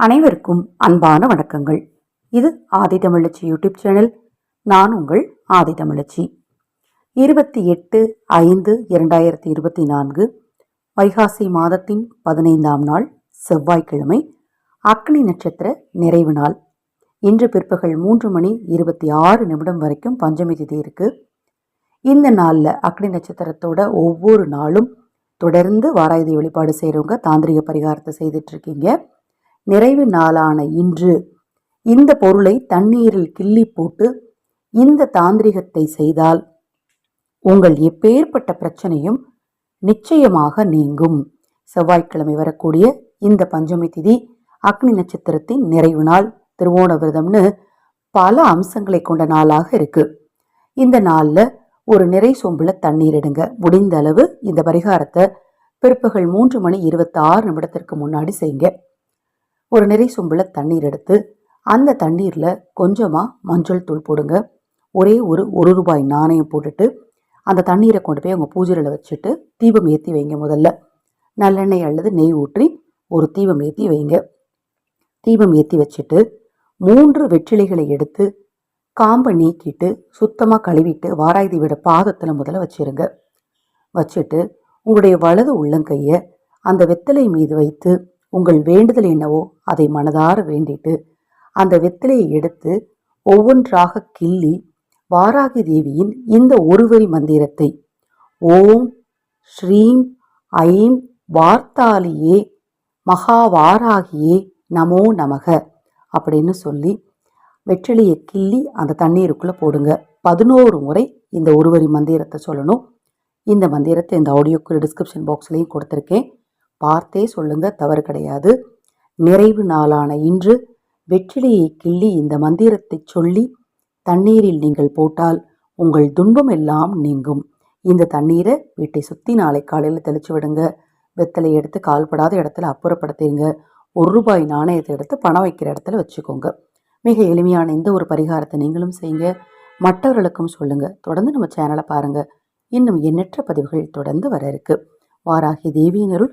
அனைவருக்கும் அன்பான வணக்கங்கள். இது ஆதி தமிழச்சி யூடியூப் சேனல். நான் உங்கள் ஆதி தமிழச்சி. இருபத்தி எட்டு ஐந்து இரண்டாயிரத்தி இருபத்தி நான்கு வைகாசி மாதத்தின் பதினைந்தாம் நாள் செவ்வாய்க்கிழமை அக்னி நட்சத்திர நிறைவு நாள். இன்று பிற்பகல் மூன்று மணி இருபத்தி ஆறு நிமிடம் வரைக்கும் பஞ்சமி திதி இருக்குது இந்த நாளில் அக்னி நட்சத்திரத்தோட ஒவ்வொரு நாளும் தொடர்ந்து வாராயுதி வழிபாடு செய்கிறவங்க தாந்திரிக பரிகாரத்தை செய்துட்ருக்கீங்க இருக்கீங்க. நிறைவு நாளான இன்று. இந்த பொருளை தண்ணீரில் கிள்ளி போட்டு இந்த தாந்திரிகத்தை செய்தால் உங்கள் எப்பேற்பட்ட பிரச்சனையும் நிச்சயமாக நீங்கும். செவ்வாய்க்கிழமை வரக்கூடிய இந்த பஞ்சமி திதி அக்னி நட்சத்திரத்தின் நிறைவு நாள். திருவோண விரதம்னு பல அம்சங்களை கொண்ட நாளாக இருக்கு. இந்த நாளில் ஒரு நிறை சொம்புல தண்ணீர் எடுங்க. முடிந்த அளவு இந்த பரிகாரத்தை பிற்பகல் மூன்று மணி இருபத்தி ஆறு நிமிடத்திற்கு முன்னாடி செய்யுங்க. ஒரு நிறை சொம்பில் தண்ணீர் எடுத்து அந்த தண்ணீரில் கொஞ்சமாக மஞ்சள் தூள் போடுங்க. ஒரே ஒரு ஒரு ரூபாய் நாணயம் போட்டுட்டு அந்த தண்ணீரை கொண்டு போய் உங்கள் பூஜையில் வச்சுட்டு தீபம் ஏற்றி வைங்க முதல்ல. நல்லெண்ணெய் அல்லது நெய் ஊற்றி ஒரு தீபம் ஏற்றி வைங்க. தீபம் ஏற்றி வச்சுட்டு மூன்று வெற்றிலைகளை எடுத்து காம்பை நீக்கிட்டு சுத்தமாக கழுவிட்டு வாராய் தீவிட பாதத்தில் முதல்ல வச்சிருங்க. வச்சுட்டு உங்களுடைய வலது உள்ளங்கையை அந்த வெத்தலை மீது வைத்து உங்கள் வேண்டுதல் என்னவோ அதை மனதார வேண்டிட்டு அந்த வெத்திலையை எடுத்து ஒவ்வொன்றாக கிள்ளி வாராகி தேவியின் இந்த ஒருவரி மந்திரத்தை ஓம் ஸ்ரீம் ஐம் வார்த்தாலியே மகாவாராகியே நமோ நமக அப்படின்னு சொல்லி வெற்றிலையை கிள்ளி அந்த தண்ணீருக்குள்ளே போடுங்க. பதினோரு முறை இந்த ஒருவரி மந்திரத்தை சொல்லணும். இந்த மந்திரத்தை இந்த ஆடியோக்கு டிஸ்கிரிப்ஷன் பாக்ஸ்லேயும் கொடுத்துருக்கேன். பார்த்தே சொல்லுங்க தவறு கிடையாது. நிறைவு நாளான இன்று வெற்றிலையை கிள்ளி இந்த மந்திரத்தை சொல்லி தண்ணீரில் நீங்கள் போட்டால் உங்கள் துன்பம் எல்லாம் நீங்கும். இந்த தண்ணீரை வீட்டை சுற்றி நாளை காலையில் தெளிச்சு விடுங்க. வெத்தலை எடுத்து கால்படாத இடத்துல அப்புறப்படுத்திடுங்க ஒரு ரூபாய் நாணயத்தை எடுத்து பணம் வைக்கிற இடத்துல வச்சுக்கோங்க. மிக எளிமையான இந்த ஒரு பரிகாரத்தை நீங்களும் செய்யுங்க. மற்றவர்களுக்கும் சொல்லுங்க. தொடர்ந்து நம்ம சேனலை பாருங்க. இன்னும் எண்ணற்ற பதிவுகள் தொடர்ந்து வர இருக்கு. வாராகி தேவியினருள்